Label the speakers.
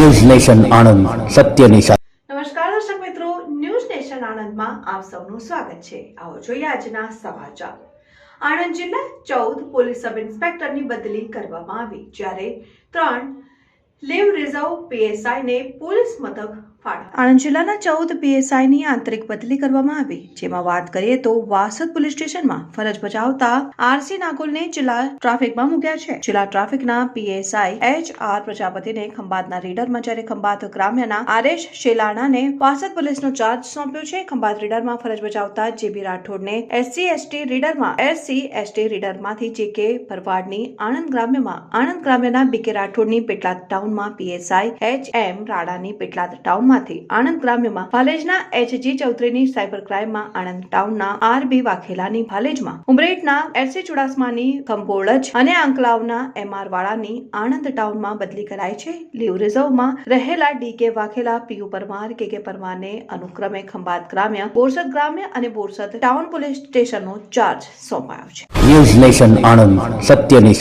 Speaker 1: News nation Anand સત્યની સાથે
Speaker 2: નમસ્કાર દર્શક મિત્રો, ન્યૂઝ નેશન આણંદમાં આપ સૌનું સ્વાગત છે. આવો જોઈએ આજના સમાચાર. આણંદ જિલ્લા ચૌદ પોલીસ સબ ઇન્સ્પેક્ટરની બદલી કરવામાં આવી, જ્યારે ત્રણ લીવ રિઝર્વ પીએસઆઈને પોલીસ મથક આણંદ જિલ્લાના ચૌદ પીએસઆઈની આંતરિક બદલી કરવામાં આવી. જેમાં વાત કરીએ તો વાસદ પોલીસ સ્ટેશનમાં ફરજ બજાવતા આરસી નાગોલને જિલ્લા ટ્રાફિકમાં મૂક્યા છે. જિલ્લા ટ્રાફિકના પીએસઆઈ એચ આર પ્રજાપતિને ખંભાતના રીડરમાં જ્યારે ખંભાત ગ્રામ્યના આરેશ શેલાણાને વાસદ પોલીસનો ચાર્જ સોંપ્યો છે, ખંભાત રીડરમાં ફરજ બજાવતા જેબી રાઠોડને એસસી, એસટી રીડરમાં, એસસી, એસટી રીડરમાંથી જે કે ભરવાડની આણંદ ગ્રામ્યમાં, આણંદ ગ્રામ્યના બીકે રાઠોડની પેટલાદ ટાઉનમાં પીએસઆઈ એચ એમ રાણાની પેટલાદ ટાઉનમાંથી આણંદ ગ્રામ્યમાં ભાલેજના એચજી ચૌધરીની સાયબર ક્રાઇમમાં આણંદ ટાઉનના આર બી વાઘેલાની ભાલેજમાં ઉમરેઠના એસસી ચુડાસમાની ખંભોળજ અને આંકલાવના એમ આર વાળાની આણંદ ટાઉનમાં બદલી કરાઈ છે. લીવ રિઝર્વમાં રહેલા ડી કે વાઘેલા પીયુ પરમાર, કે કે પરમારને અનુક્રમે ખંભાત ગ્રામ્ય, બોરસદ ગ્રામ્ય અને બોરસદ ટાઉન પોલીસ સ્ટેશનનો ચાર્જ સોંપાયો છે.
Speaker 1: આણંદ, સત્યની